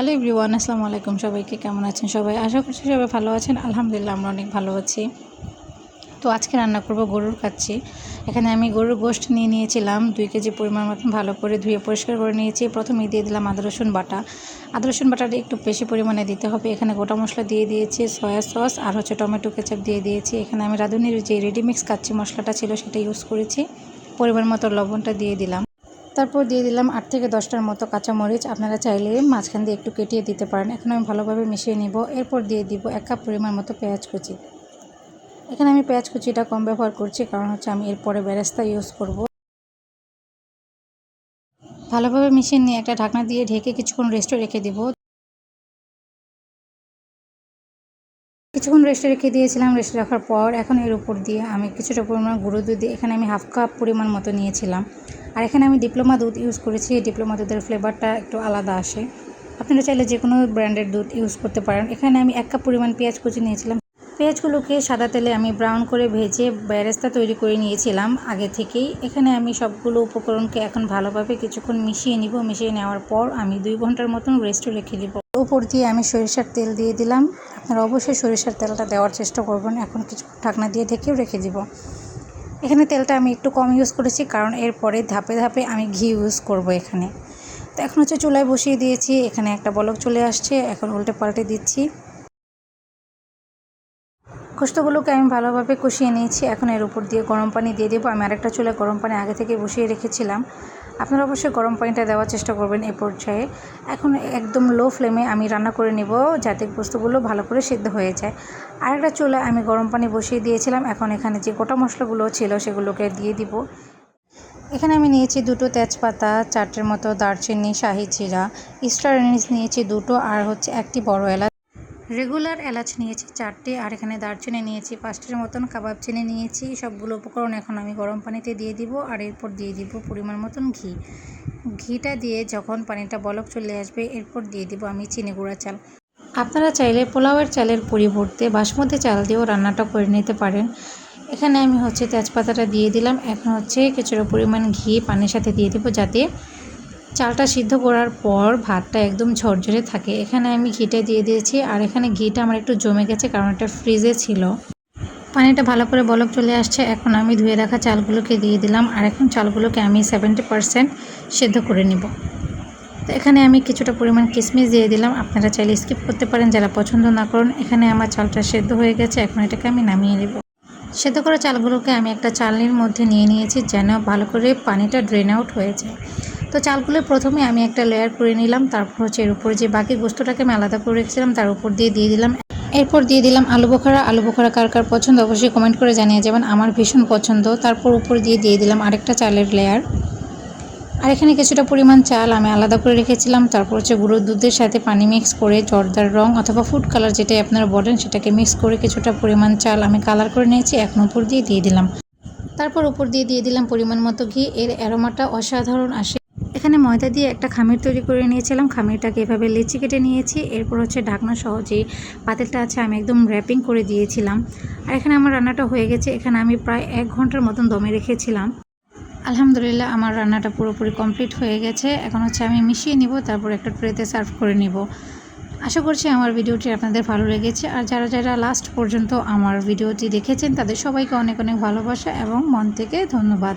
Hello everyone আসসালামু আলাইকুম সবাইকে, কেমন আছেন সবাই? আশা করছি সবাই ভালো আছেন। আলহামদুলিল্লাহ আমরা অনেক ভালো আছি। তো আজকে রান্না করব গরুর কাচ্ছি এখানে আমি গরুর গোশত নিয়ে নিয়েছিলাম, দুই কেজি পরিমাণ মতন ভালো করে ধুয়ে পরিষ্কার করে নিয়েছি। প্রথমে দিয়ে দিলাম আদা, রসুন বাটা। আদা, রসুন বাটাটা একটু বেশি পরিমাণে দিতে হবে। এখানে গোটা মশলা দিয়ে দিয়েছি, সয়া সস আর হচ্ছে টমেটো কেচাপ দিয়ে দিয়েছি। এখানে আমি রাঁধুনির যে রেডিমিক্স কাচ্চি মশলাটা ছিল সেটা ইউজ করেছি। পরিমাণ মতো লবণটা দিয়ে দিলাম। তারপর দিয়ে দিলাম আট থেকে দশটার মতো কাঁচামরিচ। আপনারা চাইলে মাঝখান দিয়ে একটু কেটিয়ে দিতে পারেন। এখন আমি ভালোভাবে মিশিয়ে নিব। এরপর দিয়ে দিব এক কাপ পরিমাণ মতো পেঁয়াজ কুচি। এখানে আমি পেঁয়াজ কুচিটা কম ব্যবহার করছি কারণ হচ্ছে আমি এরপরে বেরেস্তা ইউজ করব। ভালোভাবে মিশিয়ে নিয়ে একটা ঢাকনা দিয়ে ঢেকে কিছুক্ষণ রেস্টে রেখে দিব। কিছুক্ষণ রেস্টে রেখে দিয়েছিলাম রেস্টে রাখার পর এখন এর উপর দিয়ে আমি কিছুটা পরিমাণ গুঁড়ো দুধ দিয়ে, এখানে আমি হাফ কাপ পরিমাণ মতো নিয়েছিলাম। আর এখানে আমি ডিপ্লোমা দুধ ইউজ করেছি, এই ডিপ্লোমা দুধের ফ্লেভারটা একটু আলাদা আসে। আপনারা চাইলে যে কোনো ব্র্যান্ডের দুধ ইউজ করতে পারেন। এখানে আমি এক কাপ পরিমাণ পেঁয়াজ কুচি নিয়েছিলাম। পেঁয়াজগুলোকে সাদা তেলে আমি ব্রাউন করে ভেজে ব্যারেস্তা তৈরি করে নিয়েছিলাম আগে থেকেই। এখানে আমি সবগুলো উপকরণকে এখন ভালোভাবে কিছুক্ষণ মিশিয়ে নিব। মিশিয়ে নেওয়ার পর আমি দুই ঘণ্টার মতন রেস্টে রেখে দিব। উপর দিয়ে আমি সরিষার তেল দিয়ে দিলাম। আপনারা অবশ্যই সরিষার তেলটা দেওয়ার চেষ্টা করবেন। এখন কিছু ঢাকনা দিয়ে ঢেকেও রেখে দিব। এখানে তেলটা আমি একটু কম ইউজ করেছি কারণ এরপরে ধাপে ধাপে আমি ঘি ইউজ করব এখানে। তো এখন হচ্ছে চুলায় বসিয়ে দিয়েছি। এখানে একটা বলক চলে আসছে। এখন উল্টে পাল্টে দিচ্ছি। গোস্তগুলোকে আমি ভালোভাবে কষিয়ে নিয়েছি। এখন এর উপর দিয়ে গরম পানি দিয়ে দেবো। আমি আরেকটা চুলে গরম পানি আগে থেকে বসিয়ে রেখেছিলাম। আপনারা অবশ্যই গরম পানিটা দেওয়ার চেষ্টা করবেন এ পর্যায়ে। এখন একদম লো ফ্লেমে আমি রান্না করে নেব যাতে গোস্তগুলো ভালো করে সিদ্ধ হয়ে যায়। আরেকটা চুলে আমি গরম পানি বসিয়ে দিয়েছিলাম। এখন এখানে যে গোটা মশলাগুলো ছিল সেগুলোকে দিয়ে দিব। এখানে আমি নিয়েছি দুটো তেজপাতা চারটের মতো দারচিনি, শাহি জিরা। স্টার নিয়েছি দুটো আর হচ্ছে একটি বড় এলাচ। রেগুলার এলাচ নিয়েছি চারটে, আর এখানে দারচিনি নিয়েছি, পাঁচটির মতন, কাবাব চিনি নিয়েছি, সবগুলো উপকরণ এখন আমি গরম পানিতে দিয়ে দিব, আর এরপর দিয়ে দিব পরিমাণ মতন ঘি। ঘিটা দিয়ে যখন পানিটা বলক চলে আসবে, এরপর দিয়ে দিব আমি চিনি গুঁড়া চাল। আপনারা চাইলে পোলাওয়ের চালের পরিবর্তে বাসমতি চাল দিয়েও রান্নাটা করে নিতে পারেন। এখানে আমি হচ্ছে তেজপাতাটা দিয়ে দিলাম। এখন হচ্ছে কিছুটা পরিমাণ ঘি পানির সাথে দিয়ে দেবো যাতে চালটা সিদ্ধ করার পর ভাতটা একদম ঝরঝরে থাকে। এখানে আমি ঘিটা দিয়ে দিয়েছি আর এখানে ঘিটা আমার একটু জমে গেছে কারণ এটা ফ্রিজে ছিল। পানিটা ভালো করে বলক চলে আসছে। এখন আমি ধুয়ে রাখা চালগুলোকে দিয়ে দিলাম আর এখন চালগুলোকে আমি সেভেন্টি পারসেন্ট সেদ্ধ করে নিব। তো এখানে আমি কিছুটা পরিমাণ কিশমিশ দিয়ে দিলাম। আপনারা চাইলে স্কিপ করতে পারেন, যারা পছন্দ না করুন। এখানে আমার চালটা সেদ্ধ হয়ে গেছে। এখন এটাকে আমি নামিয়ে নেব। সেদ্ধ করা চালগুলোকে আমি একটা চালনির মধ্যে নিয়ে নিয়েছি যেন ভালো করে পানিটা ড্রেন আউট হয়ে যায়। তো চালগুলো প্রথমে আমি একটা লেয়ার করে নিলাম, তারপর হচ্ছে এর উপরে যে বাকি গোস্তটাকে আমি আলাদা করে রেখেছিলাম, তার উপর দিয়ে দিয়ে দিলাম। এরপর দিয়ে দিলাম আলু বোখারা। আলু বোখারা কার কার পছন্দ অবশ্যই কমেন্ট করে জানিয়ে যাবেন। আমার ভীষণ পছন্দ। তারপর উপর দিয়ে দিয়ে দিলাম আরেকটা চালের লেয়ার আর এখানে কিছুটা পরিমাণ চাল আমি আলাদা করে রেখেছিলাম। তারপর হচ্ছে গুঁড়ো দুধের সাথে পানি মিক্স করে জর্দার রং অথবা ফুড কালার যেটাই আপনারা বলেন, সেটাকে মিক্স করে কিছুটা পরিমাণ চাল আমি কালার করে নিয়েছি, এখন উপর দিয়ে দিয়ে দিলাম। তারপর উপর দিয়ে দিয়ে দিলাম পরিমাণ মতো ঘি। এর অ্যারোমাটা অসাধারণ আসে। এখানে ময়দা দিয়ে একটা খামির তৈরি করে নিয়েছিলাম। খামিরটাকে এভাবে লেচি কেটে নিয়েছি। এরপর হচ্ছে ঢাকনা সহ যে পাতিলটা আছে, আমি একদম র্যাপিং করে দিয়েছিলাম। আর এখানে আমার রান্নাটা হয়ে গেছে। এখানে আমি প্রায় এক ঘণ্টার মতন দমে রেখেছিলাম। আলহামদুলিল্লাহ, আমার রান্নাটা পুরোপুরি কমপ্লিট হয়ে গেছে। এখন হচ্ছে আমি মিশিয়ে নিব, তারপর একটা ট্রেতে সার্ভ করে নিব। আশা করছি আমার ভিডিওটি আপনাদের ভালো লেগেছে। আর যারা যারা লাস্ট পর্যন্ত আমার ভিডিওটি দেখেছেন, তাদের সবাইকে অনেক অনেক ভালোবাসা এবং মন থেকে ধন্যবাদ।